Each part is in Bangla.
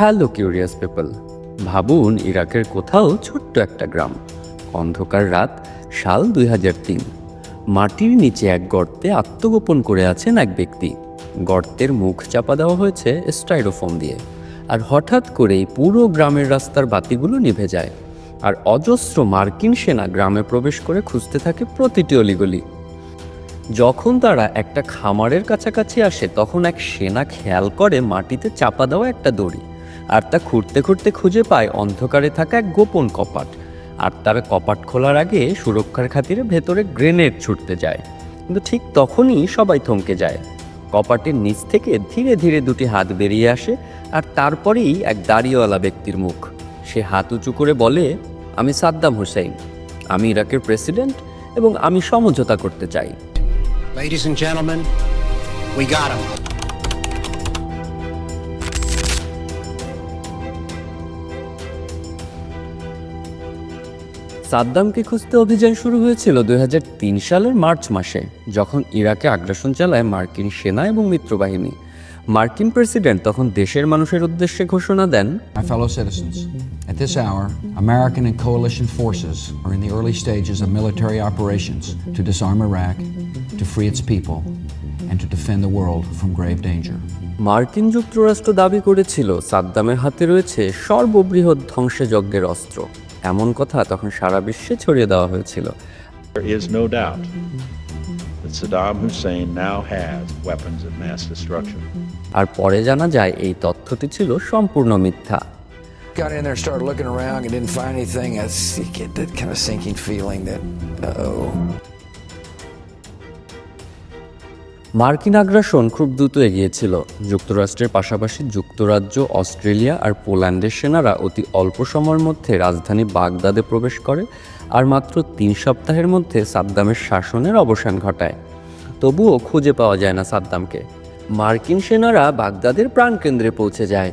হ্যালো কিউরিয়াস পিপল ভাবুন, ইরাকের কোথাও ছোট্ট একটা গ্রাম। অন্ধকার রাত, সাল দুই হাজার তিন। মাটির নিচে এক গর্তে আত্মগোপন করে আছেন এক ব্যক্তি। গর্তের মুখ চাপা দেওয়া হয়েছে স্টাইরোফোম দিয়ে। আর হঠাৎ করেই পুরো গ্রামের রাস্তার বাতিগুলো নিভে যায়। আর অজস্র মার্কিন সেনা গ্রামে প্রবেশ করে খুঁজতে থাকে প্রতিটি অলিগলি। যখন তারা একটা খামারের কাছাকাছি আসে, তখন এক সেনা খেয়াল করে মাটিতে চাপা দেওয়া একটা দড়ি। আর তা খুঁড়তে খুঁড়তে খুঁজে পায় অন্ধকারে থাকা এক গোপন কপাট। আর তারা কপাট খোলার আগে সুরক্ষার খাতিরে ভেতরে গ্রেনেড ছুটতে যায়। কিন্তু ঠিক তখনই সবাই থমকে যায়। কপাটের নিচ থেকে ধীরে ধীরে দুটি হাত বেরিয়ে আসে আর তারপরেই এক দাড়িওয়ালা ব্যক্তির মুখ। সে হাত উঁচু করে বলে আমি সাদ্দাম হুসাইন। আমি ইরাকের প্রেসিডেন্ট এবং আমি সমঝোতা করতে চাই। Ladies and gentlemen, we got him. সাদ্দামকে খুঁজতে অভিযান শুরু হয়েছিল দুই হাজার তিন সালের মার্চ মাসে যখন ইরাকে আগ্রাসন চালায় মার্কিন সেনা এবং মিত্রবাহিনী মার্কিন প্রেসিডেন্ট তখন দেশের মানুষের উদ্দেশ্যে ঘোষণা দেন My fellow citizens, at this hour, American and coalition forces are in the early stages of military operations to disarm Iraq, to free its people, and to defend the world from grave danger. মার্কিন যুক্তরাষ্ট্র দাবি করেছিল সাদ্দামের হাতে রয়েছে সর্ববৃহৎ ধ্বংসযজ্ঞের অস্ত্র এমন কথা তখন সারা বিশ্বে ছড়িয়ে দেওয়া হয়েছিল There is no doubt that Saddam Hussein now has weapons of mass destruction. আর পরে জানা যায় এই তথ্যটি ছিল সম্পূর্ণ মিথ্যা Got in there, started looking around, and didn't find anything. You get that kind of sinking feeling that, uh-oh. মার্কিন আগ্রাসন খুব দ্রুত এগিয়েছিল। যুক্তরাষ্ট্রের পাশাপাশি যুক্তরাজ্য, অস্ট্রেলিয়া আর পোল্যান্ডের সেনারা অতি অল্প সময়ের মধ্যে রাজধানী বাগদাদে প্রবেশ করে আর মাত্র তিন সপ্তাহের মধ্যে সাদ্দামের শাসনের অবসান ঘটায়। তবুও খুঁজে পাওয়া যায় না সাদ্দামকে। মার্কিন সেনারা বাগদাদের প্রাণকেন্দ্রে পৌঁছে যায়।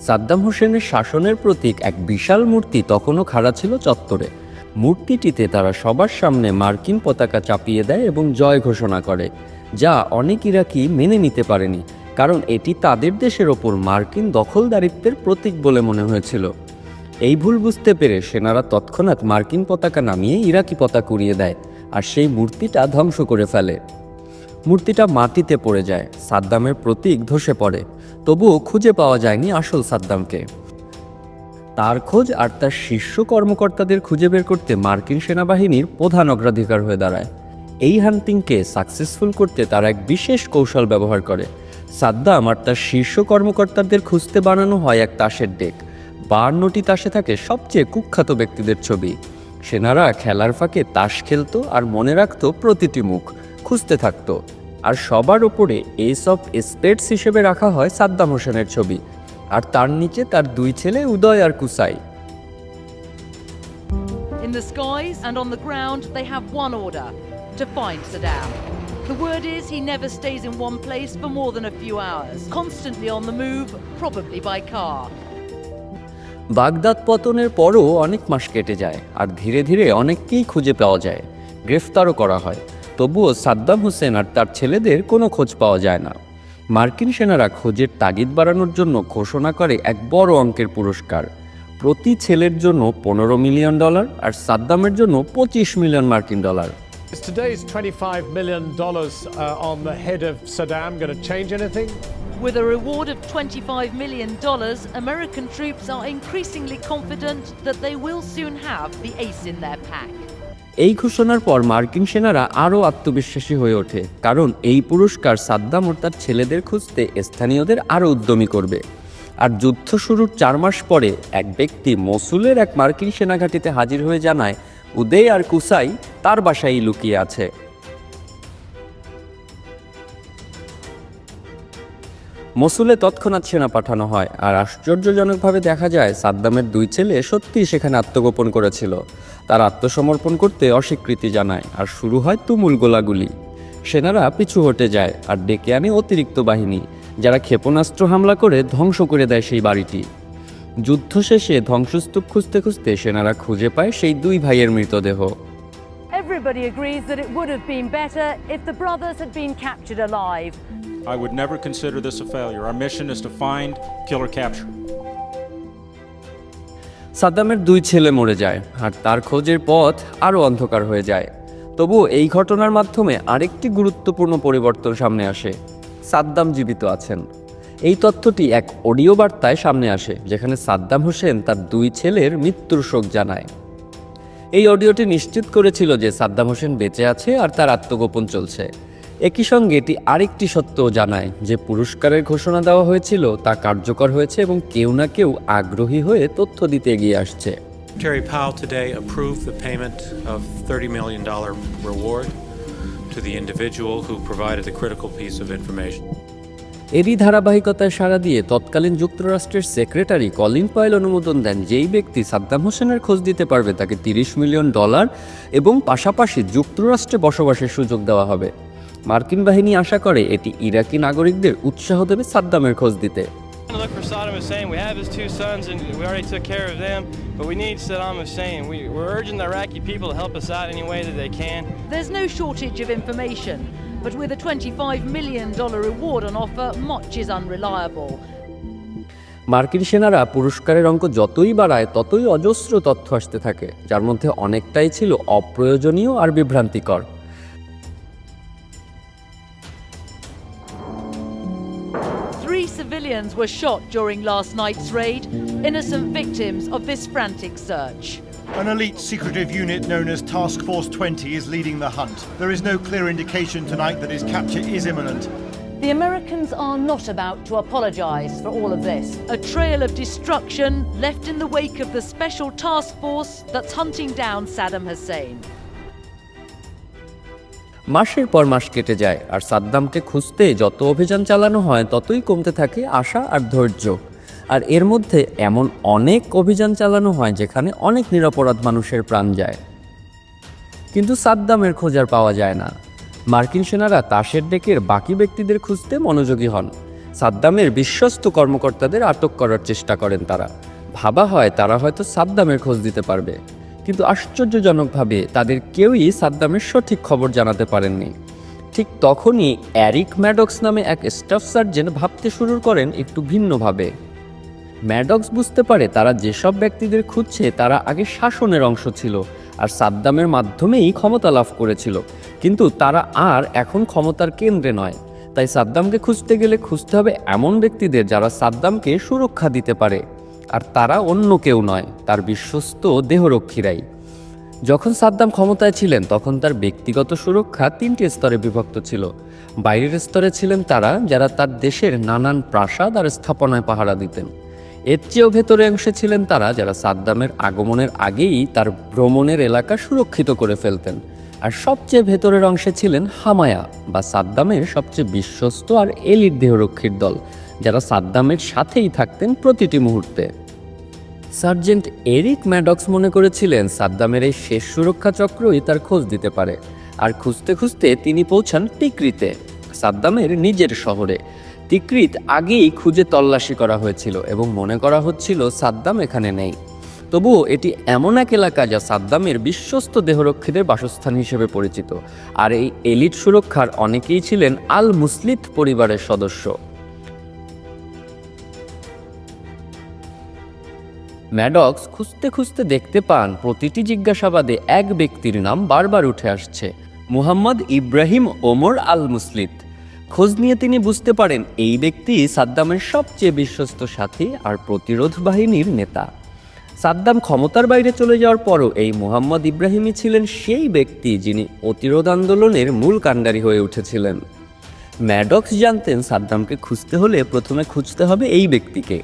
সাদ্দাম হোসেনের শাসনের প্রতীক এক বিশাল মূর্তি তখনও খাড়া ছিল চত্বরে। মূর্তিটিতে তারা সবার সামনে মার্কিন পতাকা চাপিয়ে দেয় এবং জয় ঘোষণা করে। যা অনেক ইরাকি মেনে নিতে পারেনি, কারণ এটি তাদের দেশের ওপর মার্কিন দখলদারিত্বের প্রতীক বলে মনে হয়েছিল। এই ভুল বুঝতে পেরে সেনারা তৎক্ষণাৎ মার্কিন পতাকা নামিয়ে ইরাকি পতাকা উড়িয়ে দেয়, আর সেই মূর্তিটা ধ্বংস করে ফেলে। মূর্তিটা মাটিতে পড়ে যায়, সাদ্দামের প্রতীক ধসে পড়ে, তবুও খুঁজে পাওয়া যায়নি আসল সাদ্দামকে। তার খোঁজ আর তার শীর্ষ কর্মকর্তাদের খুঁজে বের করতে মার্কিন সেনাবাহিনীর প্রধান অগ্রাধিকার হয়ে দাঁড়ায়। এই হান্টিংকে সাকসেসফুল করতে তারা এক বিশেষ কৌশল ব্যবহার করে। সাদ্দাম আর তার শীর্ষ কর্মকর্তাদের খুঁজতে বানানো হয় এক তাসের ডেক। বাহান্নটি তাসে থাকে সবচেয়ে কুখ্যাত ব্যক্তিদের ছবি। সেনারা খেলার ফাঁকে তাস খেলতো আর মনে রাখতো প্রতিটি মুখ খুঁজতে থাকতো। আর সবার ওপরে এস অফ স্পেটস হিসেবে রাখা হয় সাদ্দাম হোসেনের ছবি। আর তার নিচে তার দুই ছেলে Uday R Qusay. In the skies and on the ground, they have one order to find Saddam. The word is he never stays in one place for more than a few hours, constantly on the move, probably by car. Baghdad পতনের পরও অনেক মাস কেটে যায় আর ধীরে ধীরে অনেককেই খুঁজে পাওয়া যায় গ্রেফতারও করা হয়। তবুও সাদ্দাম হোসেন আর তার ছেলেদের কোনো খোঁজ পাওয়া যায় না। মার্কিন সেনারা খোঁজের তাগিদ বাড়ানোর জন্য ঘোষণা করে এক বড় অঙ্কের পুরস্কার। প্রতি ছেলের জন্য পনেরো মিলিয়ন ডলার আর সাদ্দামের জন্য পঁচিশ মিলিয়ন মার্কিন dollar. Is today's $25 million uh, on the head of Saddam going to change anything? With a reward of $25 million, American troops are increasingly confident that they will soon have the ace in their pack. এই ঘোষণার পর মার্কিন সেনারা আরও আত্মবিশ্বাসী হয়ে ওঠে কারণ এই পুরস্কার সাদ্দাম ও তার ছেলেদের খুঁজতে স্থানীয়দের আরও উদ্যমী করবে আর যুদ্ধ শুরুর চার মাস পরে এক ব্যক্তি মসুলের এক মার্কিন সেনাঘাঁটিতে হাজির হয়ে জানায় উদয় আর কুসাই তার বাসায় লুকিয়ে আছে। মসুলে তৎক্ষণাৎ সেনা পাঠানো হয় আর আশ্চর্যজনকভাবে দেখা যায় সাদ্দামের দুই ছেলে সত্যিই সেখানে আত্মগোপন করেছিল। তার আত্মসমর্পণ করতে অস্বীকৃতি জানায় আর শুরু হয় তুমুল গোলাগুলি। সেনারা পিছু হটে যায় আর ডেকে আনে অতিরিক্ত বাহিনী, যারা ক্ষেপণাস্ত্র হামলা করে ধ্বংস করে দেয় সেই বাড়িটি। যুদ্ধ শেষে ধ্বংসস্তূপ খুঁজতে খুঁজতে সেনারা খুঁজে পায় সেই দুই ভাইয়ের মৃতদেহ Everybody agrees that it would have been better if the brothers had been captured alive. I would never consider this a failure. Our mission is to find, kill, or capture. সাদ্দামের দুই ছেলে মরে যায় আর তার খোঁজের পথ আরও অন্ধকার হয়ে যায় তবু এই ঘটনার মাধ্যমে আরেকটি গুরুত্বপূর্ণ পরিবর্তন সামনে আসে সাদ্দাম জীবিত আছেন এই তথ্যটি এক অডিও বার্তায় সামনে আসে, যেখানে সাদ্দাম হোসেন তার দুই ছেলের মৃত্যুর শোক জানায়। এই অডিওটি নিশ্চিত করেছিল যে সাদ্দাম হোসেন বেঁচে আছে আর তার আত্মগোপন চলছে। একই সঙ্গে এটি আরেকটি সত্যও জানায় যে পুরস্কারের ঘোষণা দেওয়া হয়েছিল, তা কার্যকর হয়েছে এবং কেউ না কেউ আগ্রহী হয়ে তথ্য দিতে এগিয়ে আসছে। Secretary Powell today approved the payment of $30 million reward to the individual who provided the critical piece of information. এরই ধারাবাহিকতায় সাড়া দিয়ে তৎকালীন যুক্তরাষ্ট্রের সেক্রেটারি কলিন পয়েল অনুমোদন দেন যেই ব্যক্তি সাদ্দাম হোসেনের খোঁজ দিতে পারবে তাকে তিরিশ মিলিয়ন ডলার এবং পাশাপাশি যুক্তরাষ্ট্রে বসবাসের সুযোগ দেওয়া হবে মার্কিন বাহিনী আশা করে এটি ইরাকি নাগরিকদের উৎসাহ দেবে সাদ্দামের খোঁজ দিতে Look for Saddam Hussein. We have his two sons, and we already took care of them. But we need Saddam Hussein. We, we're urging the Iraqi people to help us out any way that they can. There's no shortage of information, but with a $25 million reward on offer, much is unreliable. মার্কিন সেনারা পুরস্কারের অঙ্ক যতই বাড়ায় ততই অজস্র তথ্য আসতে থাকে যার মধ্যে অনেকটাই ছিল অপ্রয়োজনীয় আর বিভ্রান্তিকর Three civilians were shot during last night's raid, innocent victims of this frantic search. An elite secretive unit known as Task Force 20 is leading the hunt. There is no clear indication tonight that his capture is imminent. The Americans are not about to apologise for all of this. A trail of destruction left in the wake of the special task force that's hunting down Saddam Hussein. মাসের পর মাস কেটে যায় আর সাদ্দামকে খুঁজতে যত অভিযান চালানো হয় ততই কমতে থাকে আশা আর ধৈর্য আর এর মধ্যে এমন অনেক অভিযান চালানো হয় যেখানে অনেক নিরপরাধ মানুষের প্রাণ যায়। কিন্তু সাদ্দামের খোঁজ আর পাওয়া যায় না। মার্কিন সেনারা তাসের ডেকের বাকি ব্যক্তিদের খুঁজতে মনোযোগী হন। সাদ্দামের বিশ্বস্ত কর্মকর্তাদের আটক করার চেষ্টা করেন তারা। ভাবা হয় তারা হয়তো সাদ্দামের খোঁজ দিতে পারবে। কিন্তু আশ্চর্যজনকভাবে তাদের কেউই সাদ্দামের সঠিক খবর জানাতে পারেননি। ঠিক তখনই অ্যারিক ম্যাডক্স নামে এক স্টাফ সার্জেন্ট ভাবতে শুরু করেন একটু ভিন্নভাবে। ম্যাডক্স বুঝতে পারে তারা যেসব ব্যক্তিদের খুঁজছে তারা আগে শাসনের অংশ ছিল আর সাদ্দামের মাধ্যমেই ক্ষমতা লাভ করেছিল। কিন্তু তারা আর এখন ক্ষমতার কেন্দ্রে নয়। তাই সাদ্দামকে খুঁজতে গেলে খুঁজতে হবে এমন ব্যক্তিদের যারা সাদ্দামকে সুরক্ষা দিতে পারে। আর তারা অন্য কেউ নয়, তার বিশ্বস্ত দেহরক্ষীরাই। যখন সাদ্দাম ক্ষমতায় ছিলেন, তখন তার ব্যক্তিগত সুরক্ষা তিনটি স্তরে বিভক্ত ছিল। বাইরের স্তরে ছিলেন তারা, যারা তার দেশের নানান প্রাসাদ আর স্থাপনায় পাহারা দিতেন। এর চেয়েও ভেতরে অংশে ছিলেন তারা যারা সাদ্দামের আগমনের আগেই তার ভ্রমণের এলাকা সুরক্ষিত করে ফেলতেন। আর সবচেয়ে ভেতরের অংশে ছিলেন হামায়া বা সাদ্দামের সবচেয়ে বিশ্বস্ত আর এলিট দেহরক্ষীর দল, যারা সাদ্দামের সাথেই থাকতেন প্রতিটি মুহূর্তে। সার্জেন্ট এরিক ম্যাডক্স মনে করেছিলেন সাদ্দামের এই শেষ সুরক্ষা চক্রই তার খোঁজ দিতে পারে। আর খুঁজতে খুঁজতে তিনি পৌঁছান টিকরিতে, সাদ্দামের নিজের শহরে। তিকরিত আগেই খুঁজে তল্লাশি করা হয়েছিল এবং মনে করা হচ্ছিল সাদ্দাম এখানে নেই। তবুও এটি এমন এক এলাকা যা সাদ্দামের বিশ্বস্ত দেহরক্ষীদের বাসস্থান হিসেবে পরিচিত, আর এই এলিট সুরক্ষার অনেকেই ছিলেন আল মুসলিত পরিবারের সদস্য। ম্যাডক্স খুঁজতে খুঁজতে দেখতে পান, প্রতিটি জিজ্ঞাসাবাদে এক ব্যক্তির নাম বারবার উঠে আসছে, মুহাম্মদ ইব্রাহিম ওমর আল মুসলিত খোঁজ নিয়ে তিনি বুঝতে পারেন এই ব্যক্তি সাদ্দামের সবচেয়ে বিশ্বস্ত সাথী আর প্রতিরোধ বাহিনীর নেতা। সাদ্দাম ক্ষমতার বাইরে চলে যাওয়ার পরও এই মোহাম্মদ ইব্রাহিমই ছিলেন সেই ব্যক্তি যিনি অতিরোধ আন্দোলনের মূল কাণ্ডারি হয়ে উঠেছিলেন। ম্যাডক্স জানতেন সাদ্দামকে খুঁজতে হলে প্রথমে খুঁজতে হবে এই ব্যক্তিকে।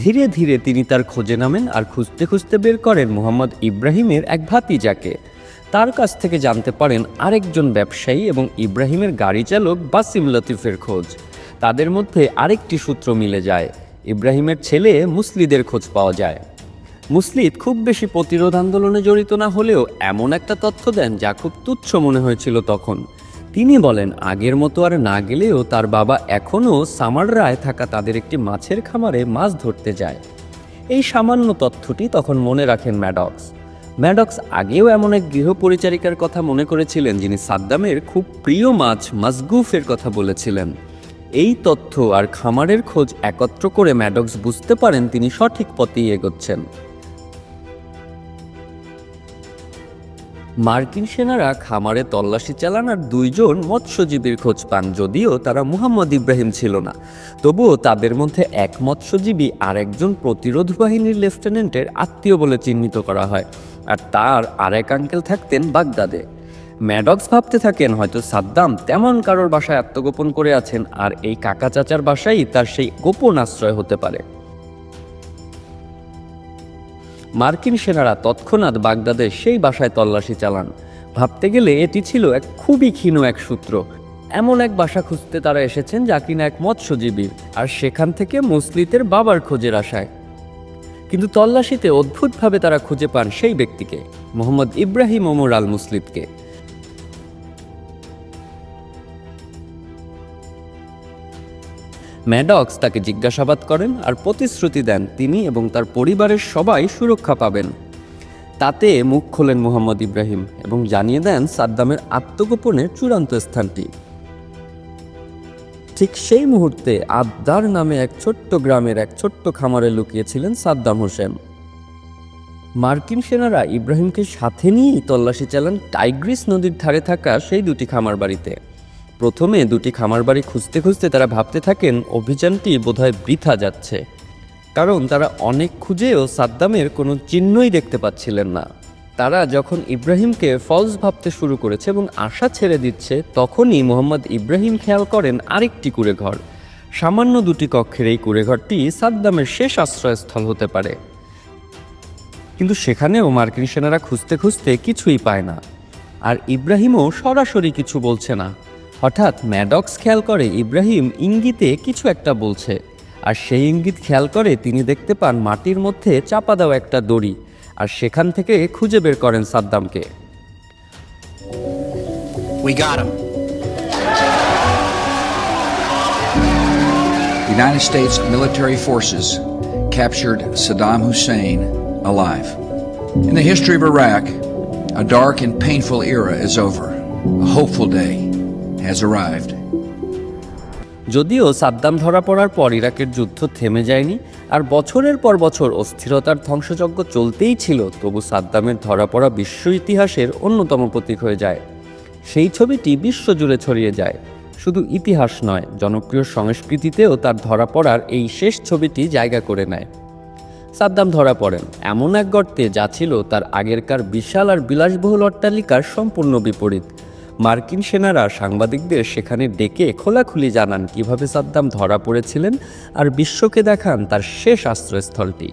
ধীরে ধীরে তিনি তার খোঁজে নামেন আর খুঁজতে খুঁজতে বের করেন মোহাম্মদ ইব্রাহিমের এক ভাতিজাকে। তার কাছ থেকে জানতে পারেন আরেকজন ব্যবসায়ী এবং ইব্রাহিমের গাড়ি চালক বাসিম লতিফের খোঁজ। তাদের মধ্যে আরেকটি সূত্র মিলে যায়, ইব্রাহিমের ছেলে মুসলিদের খোঁজ পাওয়া যায়। মুসলিদ খুব বেশি প্রতিরোধ আন্দোলনে জড়িত না হলেও এমন একটা তথ্য দেন যা খুব তুচ্ছ মনে হয়েছিল তখন। তিনি বলেন, আগের মতো আর না গেলেও তার বাবা এখনও সামার সামাররায় থাকা তাদের একটি মাছের খামারে মাছ ধরতে যায়। এই সামান্য তথ্যটি তখন মনে রাখেন ম্যাডক্স। ম্যাডক্স আগেও এমন এক গৃহপরিচারিকার কথা মনে করেছিলেন, যিনি সাদ্দামের খুব প্রিয় মাছ মাজগুফের কথা বলেছিলেন। এই তথ্য আর খামারের খোঁজ একত্র করে ম্যাডক্স বুঝতে পারেন তিনি সঠিক পথেই এগোচ্ছেন। মার্কিন সেনারা খামারে তল্লাশি চালান আর দুইজন মৎস্যজীবীর খোঁজ পান, যদিও তারা মুহাম্মদ ইব্রাহিম ছিল না। তবুও তাদের মধ্যে এক মৎস্যজীবী আর একজন প্রতিরোধ বাহিনীর লেফটেন্যান্টের আত্মীয় বলে চিহ্নিত করা হয়, আর তার আরেক আঙ্কেল থাকতেন বাগদাদে। ম্যাডক্স ভাবতে থাকেন, হয়তো সাদ্দাম তেমন কারোর বাসায় আত্মগোপন করে আছেন, আর এই কাকা চাচার বাসাই তার সেই গোপন আশ্রয় হতে পারে। মার্কিন সেনারা তৎক্ষণাৎ বাগদাদের সেই বাসায় তল্লাশি চালান। ভাবতে গেলে এটি ছিল এক খুবই ক্ষীণ এক সূত্র। এমন এক বাসা খুঁজতে তারা এসেছেন যা কিনা এক মৎস্যজীবীর আর সেখান থেকে মুসলিতের বাবার খোঁজের আশায়। কিন্তু তল্লাশিতে অদ্ভুতভাবে তারা খুঁজে পান সেই ব্যক্তিকে, মোহাম্মদ ইব্রাহিম ওমর আল মুসলিদকে ম্যাডক্স তাকে জিজ্ঞাসাবাদ করেন আর প্রতিশ্রুতি দেন তিনি এবং তার পরিবারের সবাই সুরক্ষা পাবেন। তাতে মুখ খোলেন মোহাম্মদ ইব্রাহিম এবং জানিয়ে দেন সাদ্দামের আত্মগোপনের চূড়ান্ত স্থানটি। ঠিক সেই মুহূর্তে আবদার নামে এক ছোট্ট গ্রামের এক ছোট্ট খামারে লুকিয়েছিলেন সাদ্দাম হোসেন। মার্কিন সেনারা ইব্রাহিমকে সাথে নিয়েই তল্লাশি চালান টাইগ্রিস নদীর ধারে থাকা সেই দুটি খামার বাড়িতে। প্রথমে দুটি খামার বাড়ি খুঁজতে খুঁজতে তারা ভাবতে থাকেন অভিযানটি বোধহয় বৃথা যাচ্ছে। কারণ তারা অনেক খুঁজেও সাদ্দামের কোনো চিহ্নই দেখতে পাচ্ছিলেন না। তারা যখন ইব্রাহিমকে ফলস ভাবতে শুরু করেছে এবং আশা ছেড়ে দিচ্ছে, তখনই মোহাম্মদ ইব্রাহিম খেয়াল করেন আরেকটি কুড়েঘর। সামান্য দুটি কক্ষের এই কুড়েঘরটি সাদ্দামের শেষ আশ্রয়স্থল হতে পারে। কিন্তু সেখানেও মার্কিন সেনারা খুঁজতে খুঁজতে কিছুই পায় না। আর ইব্রাহিমও সরাসরি কিছু বলছে না। হঠাৎ ম্যাডক্স খেয়াল করে ইব্রাহিম ইঙ্গিতে কিছু একটা বলছে আর সেই ইঙ্গিত খেয়াল করে তিনি দেখতে পান মাটির মধ্যে চাপা দেওয়া একটা দড়ি আর সেখান থেকে খুঁজে বের করেন সাদ্দামকে We got him. United States military forces captured Saddam Hussein alive. In the history of Iraq, a dark and painful era is over. A hopeful day has arrived. যদিও সাদ্দাম ধরা পড়ার পর ইরাকের যুদ্ধ থেমে যায়নি, আর বছরের পর বছর অস্থিরতার ধ্বংসযজ্ঞ চলতেই ছিল, তবু সাদ্দামের ধরা পড়া বিশ্ব ইতিহাসের অন্যতম প্রতীক হয়ে যায়। সেই ছবিটি বিশ্বজুড়ে ছড়িয়ে যায়। শুধু ইতিহাস নয়, জনপ্রিয় সংস্কৃতিতেও তার ধরা পড়ার এই শেষ ছবিটি জায়গা করে নেয়। সাদ্দাম ধরা পড়েন, এমন এক গর্তে যা ছিল তার আগেরকার বিশাল আর বিলাসবহুল অট্টালিকার সম্পূর্ণ বিপরীত। মার্কিন সেনারা সাংবাদিকদের সেখানে ডেকে খোলাখুলি জানান কীভাবে সাদ্দাম ধরা পড়েছিলেন আর বিশ্বকে দেখান তার শেষ আশ্রয়স্থলটি।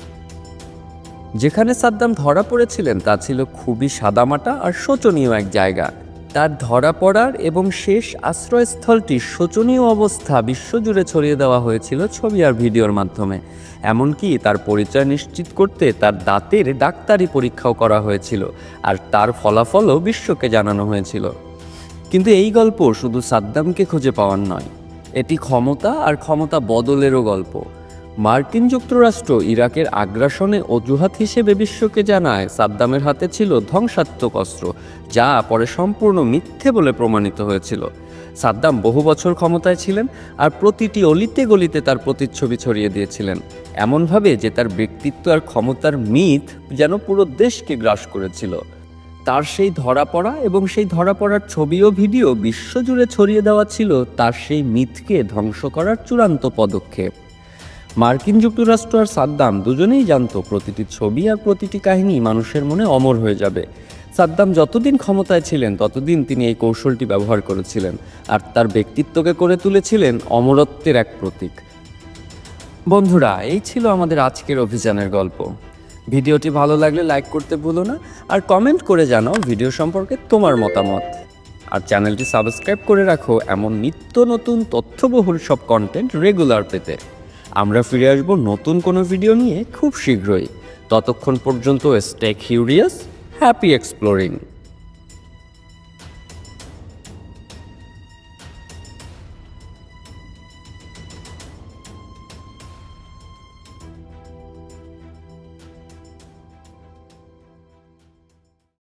যেখানে সাদ্দাম ধরা পড়েছিলেন তা ছিল খুবই সাদামাটা আর শোচনীয় এক জায়গা। তার ধরা পড়ার এবং শেষ আশ্রয়স্থলটির শোচনীয় অবস্থা বিশ্বজুড়ে ছড়িয়ে দেওয়া হয়েছিল ছবি আর ভিডিওর মাধ্যমে। এমনকি তার পরিচয় নিশ্চিত করতে তার দাঁতের ডাক্তারি পরীক্ষাও করা হয়েছিল আর তার ফলাফলও বিশ্বকে জানানো হয়েছিল। কিন্তু এই গল্প শুধু সাদ্দামকে খুঁজে পাওয়ার নয়, এটি ক্ষমতা আর ক্ষমতা বদলেরও গল্প। মার্কিন যুক্তরাষ্ট্র ইরাকের আগ্রাসনে অজুহাত হিসেবে বিশ্বকে জানায় সাদ্দামের হাতে ছিল ধ্বংসাত্মক অস্ত্র, যা পরে সম্পূর্ণ মিথ্যে বলে প্রমাণিত হয়েছিল। সাদ্দাম বহু বছর ক্ষমতায় ছিলেন আর প্রতিটি অলিতে গলিতে তার প্রতিচ্ছবি ছড়িয়ে দিয়েছিলেন। এমনভাবে যে তার ব্যক্তিত্ব আর ক্ষমতার মিথ যেন পুরো দেশকে গ্রাস করেছিল। তার সেই ধরা পড়া এবং সেই ধরা পড়ার ছবি ও ভিডিও বিশ্বজুড়ে ছড়িয়ে দেওয়া ছিল তার সেই মিথকে ধ্বংস করার চূড়ান্ত পদক্ষেপ। মার্কিন যুক্তরাষ্ট্র আর সাদ্দাম দুজনেই জানতো প্রতিটি ছবি আর প্রতিটি কাহিনী মানুষের মনে অমর হয়ে যাবে। সাদ্দাম যতদিন ক্ষমতায় ছিলেন, ততদিন তিনি এই কৌশলটি ব্যবহার করেছিলেন আর তার ব্যক্তিত্বকে করে তুলেছিলেন অমরত্বের এক প্রতীক। বন্ধুরা, এই ছিল আমাদের আজকের অভিযানের গল্প। ভিডিওটি ভালো লাগলে লাইক করতে ভুলো না, আর কমেন্ট করে জানাও ভিডিও সম্পর্কে তোমার মতামত। আর চ্যানেলটি সাবস্ক্রাইব করে রাখো এমন নিত্য নতুন তথ্যবহুল সব কন্টেন্ট রেগুলার পেতে। আমরা ফিরে আসব নতুন কোনো ভিডিও নিয়ে খুব শীঘ্রই। ততক্ষণ পর্যন্ত স্টে কিউরিয়াস হ্যাপি এক্সপ্লোরিং